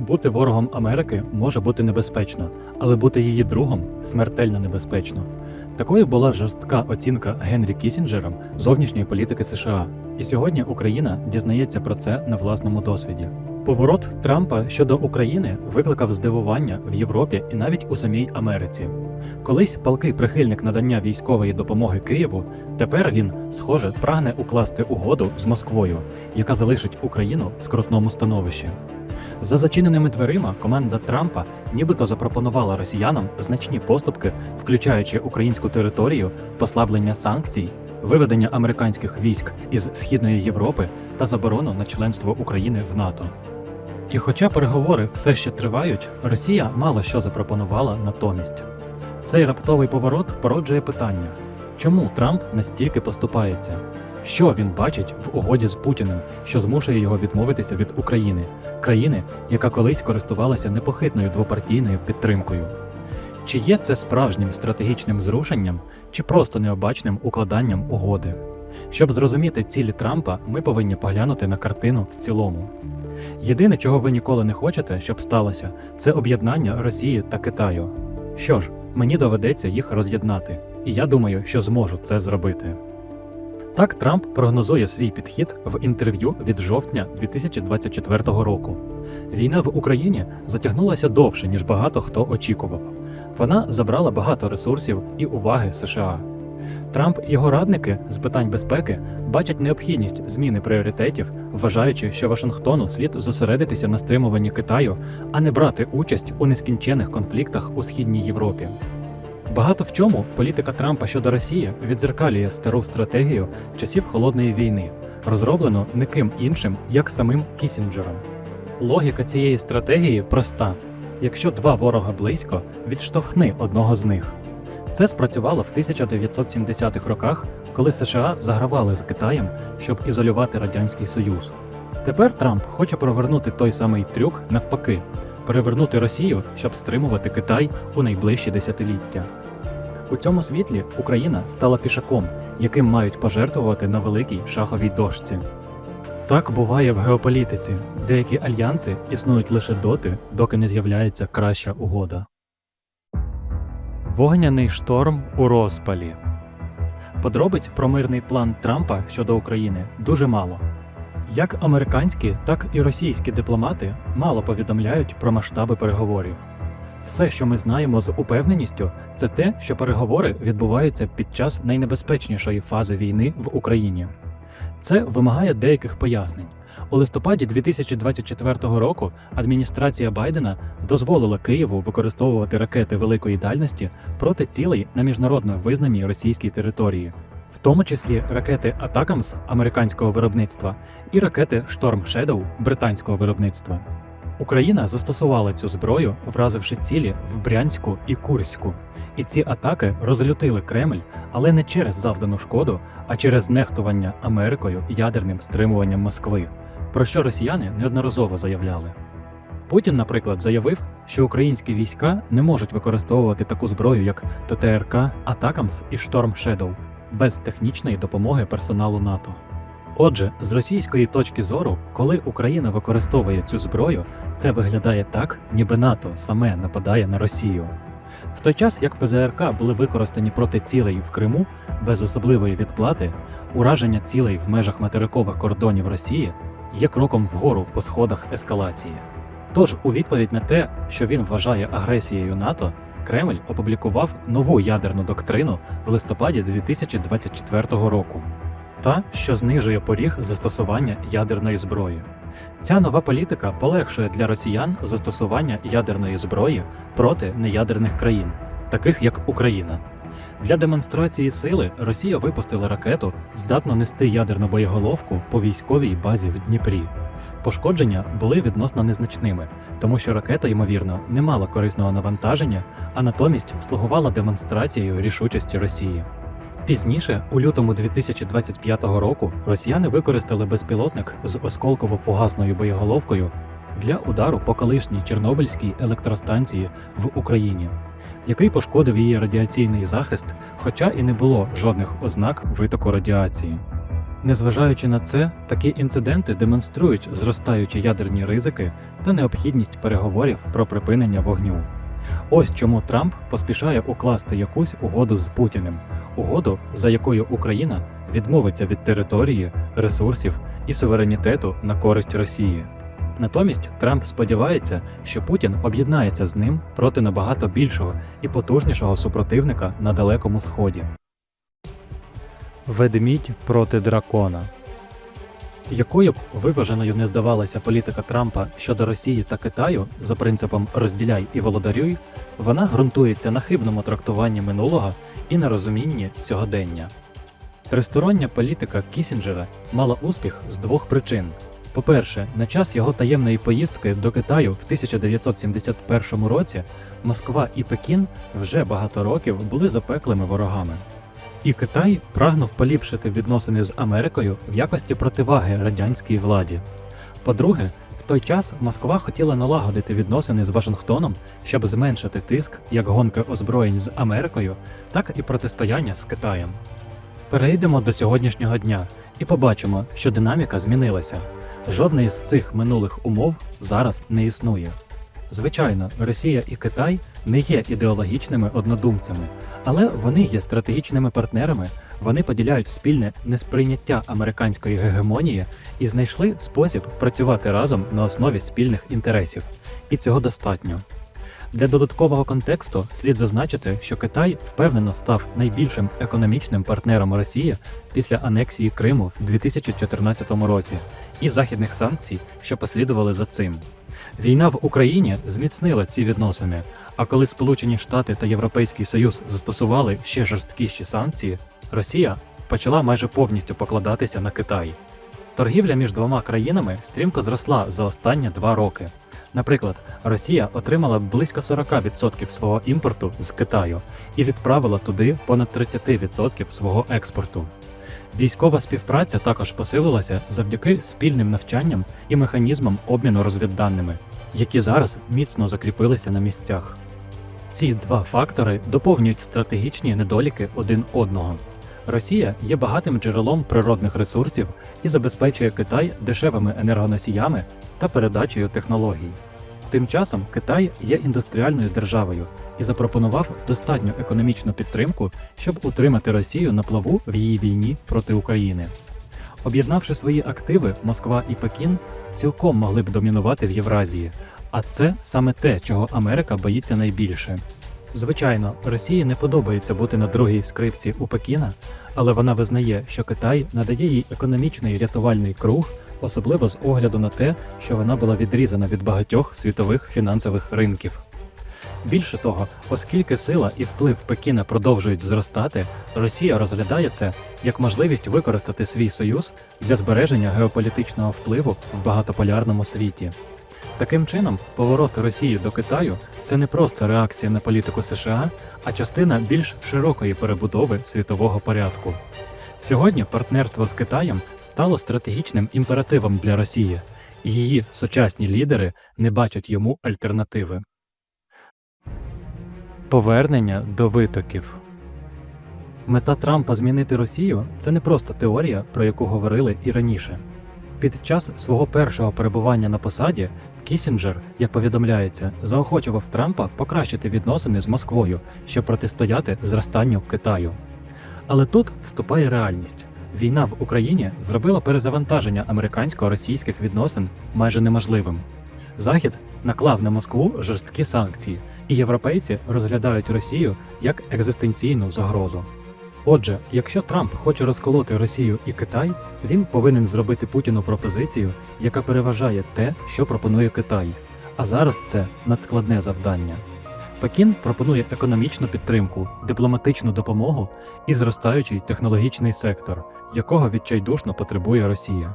Бути ворогом Америки може бути небезпечно, але бути її другом смертельно небезпечно. Такою була жорстка оцінка Генрі Кісінджером зовнішньої політики США. І сьогодні Україна дізнається про це на власному досвіді. Поворот Трампа щодо України викликав здивування в Європі і навіть у самій Америці. Колись палкий прихильник надання військової допомоги Києву, тепер він, схоже, прагне укласти угоду з Москвою, яка залишить Україну в скрутному становищі. За зачиненими дверима команда Трампа нібито запропонувала росіянам значні поступки, включаючи українську територію, послаблення санкцій, виведення американських військ із Східної Європи та заборону на членство України в НАТО. І хоча переговори все ще тривають, Росія мало що запропонувала натомість. Цей раптовий поворот породжує питання: чому Трамп настільки поступається? Що він бачить в угоді з Путіним, що змушує його відмовитися від України, країни, яка колись користувалася непохитною двопартійною підтримкою? Чи є це справжнім стратегічним зрушенням, чи просто необачним укладанням угоди? Щоб зрозуміти цілі Трампа, ми повинні поглянути на картину в цілому. Єдине, чого ви ніколи не хочете, щоб сталося, це об'єднання Росії та Китаю. Що ж, мені доведеться їх роз'єднати, і я думаю, що зможу це зробити. Так Трамп прогнозує свій підхід в інтерв'ю від жовтня 2024 року. Війна в Україні затягнулася довше, ніж багато хто очікував. Вона забрала багато ресурсів і уваги США. Трамп і його радники з питань безпеки бачать необхідність зміни пріоритетів, вважаючи, що Вашингтону слід зосередитися на стримуванні Китаю, а не брати участь у нескінчених конфліктах у східній Європі. Багато в чому політика Трампа щодо Росії відзеркалює стару стратегію часів холодної війни, розроблену не ким іншим, як самим Кісінджером. Логіка цієї стратегії проста: якщо два ворога близько, відштовхни одного з них. Це спрацювало в 1970-х роках, коли США загравали з Китаєм, щоб ізолювати Радянський Союз. Тепер Трамп хоче провернути той самий трюк навпаки, перевернути Росію, щоб стримувати Китай у найближчі десятиліття. У цьому світлі Україна стала пішаком, яким мають пожертвувати на великій шаховій дошці. Так буває в геополітиці. Деякі альянси існують лише доти, доки не з'являється краща угода. Вогняний шторм у розпалі. Подробиць про мирний план Трампа щодо України дуже мало. Як американські, так і російські дипломати мало повідомляють про масштаби переговорів. Все, що ми знаємо з упевненістю, це те, що переговори відбуваються під час найнебезпечнішої фази війни в Україні. Це вимагає деяких пояснень. У листопаді 2024 року адміністрація Байдена дозволила Києву використовувати ракети великої дальності проти цілей на міжнародно визнаній російській території, в тому числі ракети Атакамс американського виробництва і ракети Шторм Shadow британського виробництва. Україна застосувала цю зброю, вразивши цілі в Брянську і Курську. І ці атаки розлютили Кремль, але не через завдану шкоду, а через нехтування Америкою ядерним стримуванням Москви, про що росіяни неодноразово заявляли. Путін, наприклад, заявив, що українські війська не можуть використовувати таку зброю, як ПТРК, Атакамс і Шторм Shadow, без технічної допомоги персоналу НАТО. Отже, з російської точки зору, коли Україна використовує цю зброю, це виглядає так, ніби НАТО саме нападає на Росію. В той час як ПЗРК були використані проти цілей в Криму без особливої відплати, ураження цілей в межах материкових кордонів Росії є кроком вгору по сходах ескалації. Тож, у відповідь на те, що він вважає агресією НАТО, Кремль опублікував нову ядерну доктрину в листопаді 2024 року та, що знижує поріг застосування ядерної зброї. Ця нова політика полегшує для росіян застосування ядерної зброї проти неядерних країн, таких як Україна. Для демонстрації сили Росія випустила ракету, здатну нести ядерну боєголовку по військовій базі в Дніпрі. Пошкодження були відносно незначними, тому що ракета, ймовірно, не мала корисного навантаження, а натомість слугувала демонстрацією рішучості Росії. Пізніше, у лютому 2025 року, росіяни використали безпілотник з осколково-фугасною боєголовкою для удару по колишній Чорнобильській електростанції в Україні, який пошкодив її радіаційний захист, хоча і не було жодних ознак витоку радіації. Незважаючи на це, такі інциденти демонструють зростаючі ядерні ризики та необхідність переговорів про припинення вогню. Ось чому Трамп поспішає укласти якусь угоду з Путіним, угоду, за якою Україна відмовиться від території, ресурсів і суверенітету на користь Росії. Натомість Трамп сподівається, що Путін об'єднається з ним проти набагато більшого і потужнішого супротивника на Далекому Сході. Ведмідь проти дракона. Якою б виваженою не здавалася політика Трампа щодо Росії та Китаю за принципом розділяй і володарюй, вона ґрунтується на хибному трактуванні минулого і на розумінні сьогодення. Тристороння політика Кісінджера мала успіх з двох причин. По-перше, на час його таємної поїздки до Китаю в 1971 році Москва і Пекін вже багато років були запеклими ворогами. І Китай прагнув поліпшити відносини з Америкою в якості противаги радянській владі. По-друге, в той час Москва хотіла налагодити відносини з Вашингтоном, щоб зменшити тиск як гонки озброєнь з Америкою, так і протистояння з Китаєм. Перейдемо до сьогоднішнього дня і побачимо, що динаміка змінилася. Жодної з цих минулих умов зараз не існує. Звичайно, Росія і Китай не є ідеологічними однодумцями, але вони є стратегічними партнерами, вони поділяють спільне несприйняття американської гегемонії і знайшли спосіб працювати разом на основі спільних інтересів. І цього достатньо. Для додаткового контексту слід зазначити, що Китай впевнено став найбільшим економічним партнером Росії після анексії Криму в 2014 році і західних санкцій, що послідували за цим. Війна в Україні зміцнила ці відносини. А коли Сполучені Штати та Європейський Союз застосували ще жорсткіші санкції, Росія почала майже повністю покладатися на Китай. Торгівля між двома країнами стрімко зросла за останні два роки. Наприклад, Росія отримала близько 40% свого імпорту з Китаю і відправила туди понад 30% свого експорту. Військова співпраця також посилилася завдяки спільним навчанням і механізмам обміну розвідданими, які зараз міцно закріпилися на місцях. Ці два фактори доповнюють стратегічні недоліки один одного. Росія є багатим джерелом природних ресурсів і забезпечує Китай дешевими енергоносіями та передачею технологій. Тим часом Китай є індустріальною державою і запропонував достатню економічну підтримку, щоб утримати Росію на плаву в її війні проти України. Об'єднавши свої активи, Москва і Пекін цілком могли б домінувати в Євразії, а це саме те, чого Америка боїться найбільше. Звичайно, Росії не подобається бути на другій скрипці у Пекіна, але вона визнає, що Китай надає їй економічний рятувальний круг, особливо з огляду на те, що вона була відрізана від багатьох світових фінансових ринків. Більше того, оскільки сила і вплив Пекіна продовжують зростати, Росія розглядає це як можливість використати свій союз для збереження геополітичного впливу в багатополярному світі. Таким чином, поворот Росії до Китаю це не просто реакція на політику США, а частина більш широкої перебудови світового порядку. Сьогодні партнерство з Китаєм стало стратегічним імперативом для Росії, і її сучасні лідери не бачать йому альтернативи. Повернення до витоків. Мета Трампа змінити Росію це не просто теорія, про яку говорили і раніше. Під час свого першого перебування на посаді Кісінджер, як повідомляється, заохочував Трампа покращити відносини з Москвою, щоб протистояти зростанню Китаю. Але тут вступає реальність. Війна в Україні зробила перезавантаження американсько-російських відносин майже неможливим. Захід наклав на Москву жорсткі санкції, і європейці розглядають Росію як екзистенційну загрозу. Отже, якщо Трамп хоче розколоти Росію і Китай, він повинен зробити Путіну пропозицію, яка переважає те, що пропонує Китай. А зараз це надскладне завдання. Пекін пропонує економічну підтримку, дипломатичну допомогу і зростаючий технологічний сектор, якого відчайдушно потребує Росія.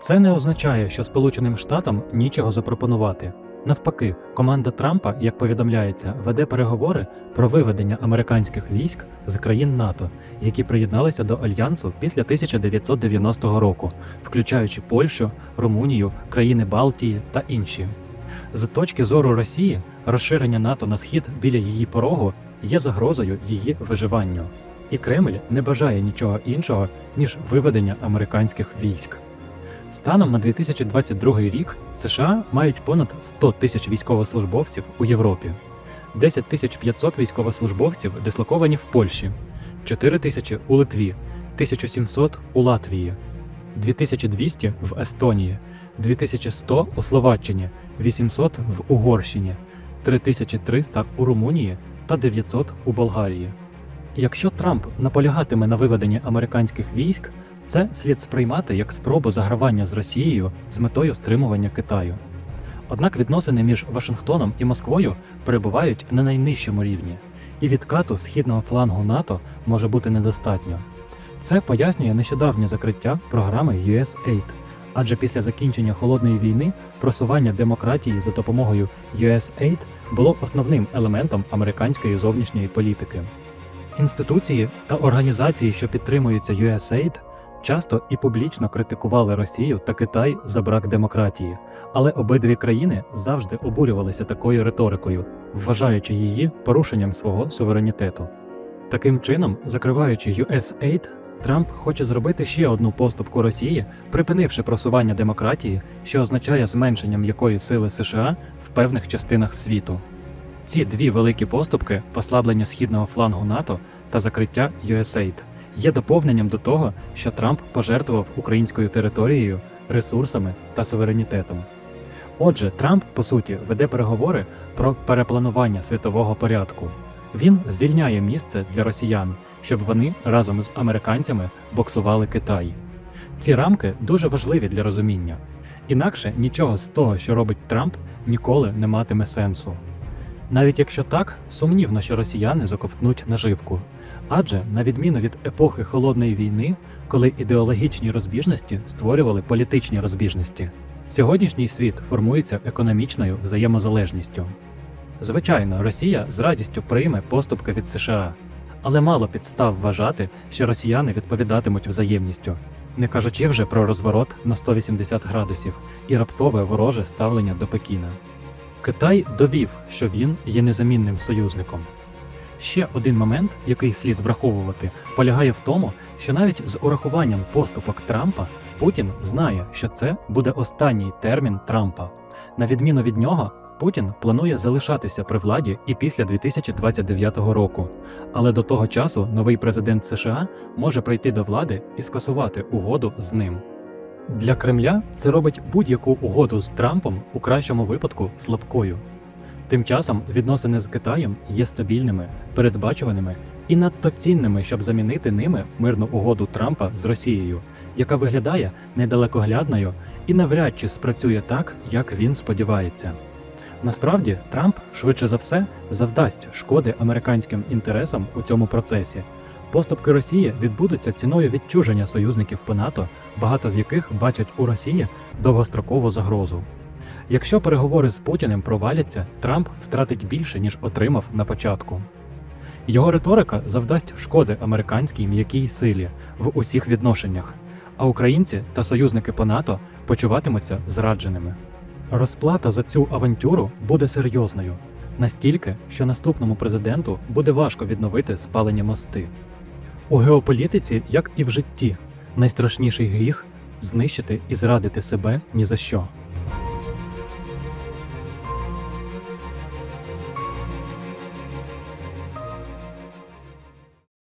Це не означає, що Сполученим Штатам нічого запропонувати. Навпаки, команда Трампа, як повідомляється, веде переговори про виведення американських військ з країн НАТО, які приєдналися до альянсу після 1990 року, включаючи Польщу, Румунію, країни Балтії та інші. З точки зору Росії, розширення НАТО на схід біля її порогу є загрозою її виживанню. І Кремль не бажає нічого іншого, ніж виведення американських військ. Станом на 2022 рік США мають понад 100 тисяч військовослужбовців у Європі, 10 тисяч 500 військовослужбовців дислоковані в Польщі, 4 тисячі у Литві, 1700 у Латвії, 2200 в Естонії, 2100 у Словаччині, 800 в Угорщині, 3300 у Румунії та 900 у Болгарії. Якщо Трамп наполягатиме на виведенні американських військ, це слід сприймати як спробу загравання з Росією з метою стримування Китаю. Однак відносини між Вашингтоном і Москвою перебувають на найнижчому рівні, і відкату східного флангу НАТО може бути недостатньо. Це пояснює нещодавнє закриття програми USAID, адже після закінчення холодної війни просування демократії за допомогою USAID було основним елементом американської зовнішньої політики. Інституції та організації, що підтримуються USAID, часто і публічно критикували Росію та Китай за брак демократії, але обидві країни завжди обурювалися такою риторикою, вважаючи її порушенням свого суверенітету. Таким чином, закриваючи USAID, Трамп хоче зробити ще одну поступку Росії, припинивши просування демократії, що означає зменшення м'якої сили США в певних частинах світу. Ці дві великі поступки послаблення східного флангу НАТО та закриття USAID є доповненням до того, що Трамп пожертвував українською територією, ресурсами та суверенітетом. Отже, Трамп, по суті, веде переговори про перепланування світового порядку. Він звільняє місце для росіян, щоб вони разом з американцями боксували Китай. Ці рамки дуже важливі для розуміння. Інакше нічого з того, що робить Трамп, ніколи не матиме сенсу. Навіть якщо так, сумнівно, що росіяни заковтнуть наживку. Адже, на відміну від епохи холодної війни, коли ідеологічні розбіжності створювали політичні розбіжності, сьогоднішній світ формується економічною взаємозалежністю. Звичайно, Росія з радістю прийме поступки від США, але мало підстав вважати, що росіяни відповідатимуть взаємністю, не кажучи вже про розворот на 180 градусів і раптове вороже ставлення до Пекіна. Китай довів, що він є незамінним союзником. Ще один момент, який слід враховувати, полягає в тому, що навіть з урахуванням поступок Трампа Путін знає, що це буде останній термін Трампа. На відміну від нього, Путін планує залишатися при владі і після 2029 року. Але до того часу новий президент США може прийти до влади і скасувати угоду з ним. Для Кремля це робить будь-яку угоду з Трампом у кращому випадку слабкою. Тим часом відносини з Китаєм є стабільними, передбачуваними і надто цінними, щоб замінити ними мирну угоду Трампа з Росією, яка виглядає недалекоглядною і навряд чи спрацює так, як він сподівається. Насправді, Трамп швидше за все завдасть шкоди американським інтересам у цьому процесі. Поступки Росії відбудуться ціною відчуження союзників по НАТО, багато з яких бачать у Росії довгострокову загрозу. Якщо переговори з Путіним проваляться, Трамп втратить більше, ніж отримав на початку. Його риторика завдасть шкоди американській м'якій силі в усіх відношеннях, а українці та союзники по НАТО почуватимуться зрадженими. Розплата за цю авантюру буде серйозною, настільки, що наступному президенту буде важко відновити спалені мости. У геополітиці, як і в житті, найстрашніший гріх знищити і зрадити себе ні за що.